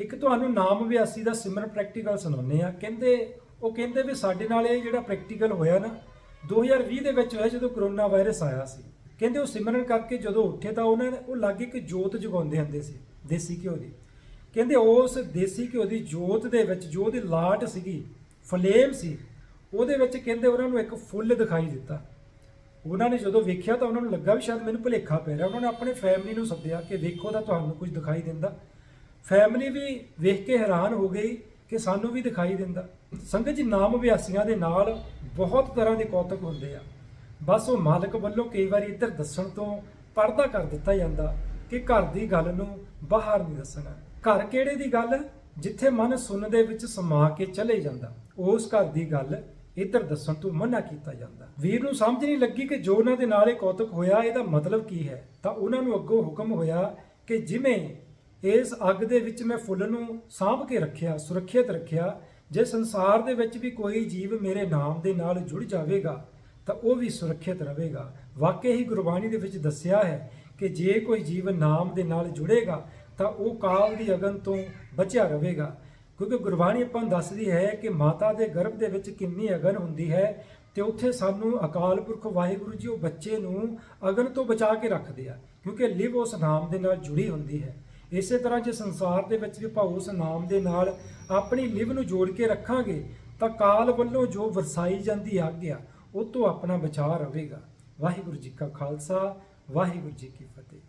ਇੱਕ ਤੁਹਾਨੂੰ ਨਾਮ ਵਿਆਸੀ ਦਾ ਸਿਮਰਨ ਪ੍ਰੈਕਟੀਕਲ ਸੁਣਾਉਂਦੇ ਆ ਕਹਿੰਦੇ, ਉਹ ਕਹਿੰਦੇ ਵੀ ਸਾਡੇ ਨਾਲ ਇਹ ਜਿਹੜਾ ਪ੍ਰੈਕਟੀਕਲ ਹੋਇਆ ਨਾ 2020 ਦੇ ਵਿੱਚ ਹੋਇਆ ਜਦੋਂ ਕਰੋਨਾ ਵਾਇਰਸ ਆਇਆ ਸੀ। ਕਹਿੰਦੇ ਉਹ ਸਿਮਰਨ ਕਰਕੇ ਜਦੋਂ ਉੱਠੇ ਤਾਂ ਉਹਨਾਂ ਨੇ ਉਹ ਲਾਗੇ ਇੱਕ ਜੋਤ ਜਗਾਉਂਦੇ ਹੁੰਦੇ ਸੀ, ਦੇਸੀ ਘਿਓ ਦੀ। ਕਹਿੰਦੇ ਉਸ ਦੇਸੀ ਘਿਓ ਦੀ ਜੋਤ ਦੇ ਵਿੱਚ ਜੋ ਉਹਦੀ ਲਾਟ ਸੀਗੀ, ਫਲੇਮ ਸੀ, ਉਹਦੇ ਵਿੱਚ ਕਹਿੰਦੇ ਉਹਨਾਂ ਨੂੰ ਇੱਕ ਫੁੱਲ ਦਿਖਾਈ ਦਿੱਤਾ। ਉਹਨਾਂ ਨੇ ਜਦੋਂ ਵੇਖਿਆ ਤਾਂ ਉਹਨਾਂ ਨੂੰ ਲੱਗਾ ਵੀ ਸ਼ਾਇਦ ਮੈਨੂੰ ਭੁਲੇਖਾ ਪੈ ਰਿਹਾ। ਉਹਨਾਂ ਨੇ ਆਪਣੇ ਫੈਮਿਲੀ ਨੂੰ ਸੱਦਿਆ ਕਿ ਵੇਖੋ ਤਾਂ ਤੁਹਾਨੂੰ ਕੁਝ ਦਿਖਾਈ ਦਿੰਦਾ। ਫੈਮਿਲੀ ਵੀ ਵੇਖ ਕੇ ਹੈਰਾਨ ਹੋ ਗਈ ਕਿ ਸਾਨੂੰ ਵੀ ਦਿਖਾਈ ਦਿੰਦਾ। ਸੰਗਤ ਜੀ, ਨਾਮ ਵਿਆਸੀਆਂ ਦੇ ਨਾਲ ਬਹੁਤ ਤਰ੍ਹਾਂ ਦੇ ਕੌਤਕ ਹੁੰਦੇ ਆ। ਬਸ ਉਹ ਮਾਲਕ ਵੱਲੋਂ ਕਈ ਵਾਰੀ ਇੱਧਰ ਦੱਸਣ ਤੋਂ ਪਰਦਾ ਕਰ ਦਿੱਤਾ ਜਾਂਦਾ ਕਿ ਘਰ ਦੀ ਗੱਲ ਨੂੰ ਬਾਹਰ ਨਹੀਂ ਦੱਸਣਾ। ਘਰ ਕਿਹੜੇ ਦੀ ਗੱਲ? ਜਿੱਥੇ ਮਨ ਸੁਣਨ ਦੇ ਵਿੱਚ ਸਮਾ ਕੇ ਚਲੇ ਜਾਂਦਾ, ਉਸ ਘਰ ਦੀ ਗੱਲ ਇੱਧਰ ਦੱਸਣ ਤੋਂ ਮਨਾ ਕੀਤਾ ਜਾਂਦਾ। ਵੀਰ ਨੂੰ ਸਮਝ ਨਹੀਂ ਲੱਗੀ ਕਿ ਜੋ ਉਹਨਾਂ ਦੇ ਨਾਲ ਇਹ ਕੌਤਕ ਹੋਇਆ, ਇਹਦਾ ਮਤਲਬ ਕੀ ਹੈ? ਤਾਂ ਉਹਨਾਂ ਨੂੰ ਅੱਗੋਂ ਹੁਕਮ ਹੋਇਆ ਕਿ ਜਿਵੇਂ ਇਸ ਅੱਗ ਦੇ ਵਿੱਚ ਮੈਂ ਫੁੱਲ ਨੂੰ ਸਾਂਭ ਕੇ ਰੱਖਿਆ, ਸੁਰੱਖਿਅਤ ਰੱਖਿਆ। ਜੇ ਸੰਸਾਰ ਦੇ ਵਿੱਚ ਵੀ ਕੋਈ ਜੀਵ ਮੇਰੇ ਨਾਮ ਦੇ ਨਾਲ ਜੁੜ ਜਾਵੇਗਾ, ਤਾਂ ਉਹ ਵੀ ਸੁਰੱਖਿਅਤ ਰਹੇਗਾ। ਵਾਕਈ ਹੀ ਗੁਰਬਾਣੀ ਦੇ ਵਿੱਚ ਦੱਸਿਆ ਹੈ ਕਿ ਜੇ ਕੋਈ ਜੀਵ ਨਾਮ ਦੇ ਨਾਲ ਜੁੜੇਗਾ, ਤਾਂ ਉਹ ਕਾਲ ਦੀ ਅਗਨ ਤੋਂ ਬਚਿਆ ਰਹੇਗਾ। ਕਿਉਂਕਿ ਗੁਰਬਾਣੀ ਆਪਾਂ ਨੂੰ ਦੱਸਦੀ ਹੈ ਕਿ ਮਾਤਾ ਦੇ ਗਰਭ ਦੇ ਵਿੱਚ ਕਿੰਨੀ ਅਗਨ ਹੁੰਦੀ ਹੈ ਤੇ ਉੱਥੇ ਸਾਨੂੰ ਅਕਾਲ ਪੁਰਖ ਵਾਹਿਗੁਰੂ ਜੀ ਉਹ ਬੱਚੇ ਨੂੰ ਅਗਨ ਤੋਂ ਬਚਾ ਕੇ ਰੱਖਦੇ ਆ, ਕਿਉਂਕਿ ਲਿਵ ਉਸ ਨਾਮ ਦੇ ਨਾਲ ਜੁੜੀ ਹੁੰਦੀ ਹੈ। ਇਸੇ ਤਰ੍ਹਾਂ ਜੇ ਸੰਸਾਰ ਦੇ ਵਿੱਚ ਵੀ ਆਪਾਂ ਉਸ ਨਾਮ ਦੇ ਨਾਲ ਆਪਣੀ ਲਿਵ ਨੂੰ ਜੋੜ ਕੇ ਰੱਖਾਂਗੇ, ਤਾਂ ਕਾਲ ਵੱਲੋਂ ਜੋ ਵਰਸਾਈ ਜਾਂਦੀ ਆਗਿਆ, ਉਹ ਤੋਂ ਆਪਣਾ ਬਚਾਅ ਰਹੇਗਾ ਵਾਹਿਗੁਰੂ ਜੀ ਕਾ ਖਾਲਸਾ, ਵਾਹਿਗੁਰੂ ਜੀ ਕੀ ਫਤਿਹ।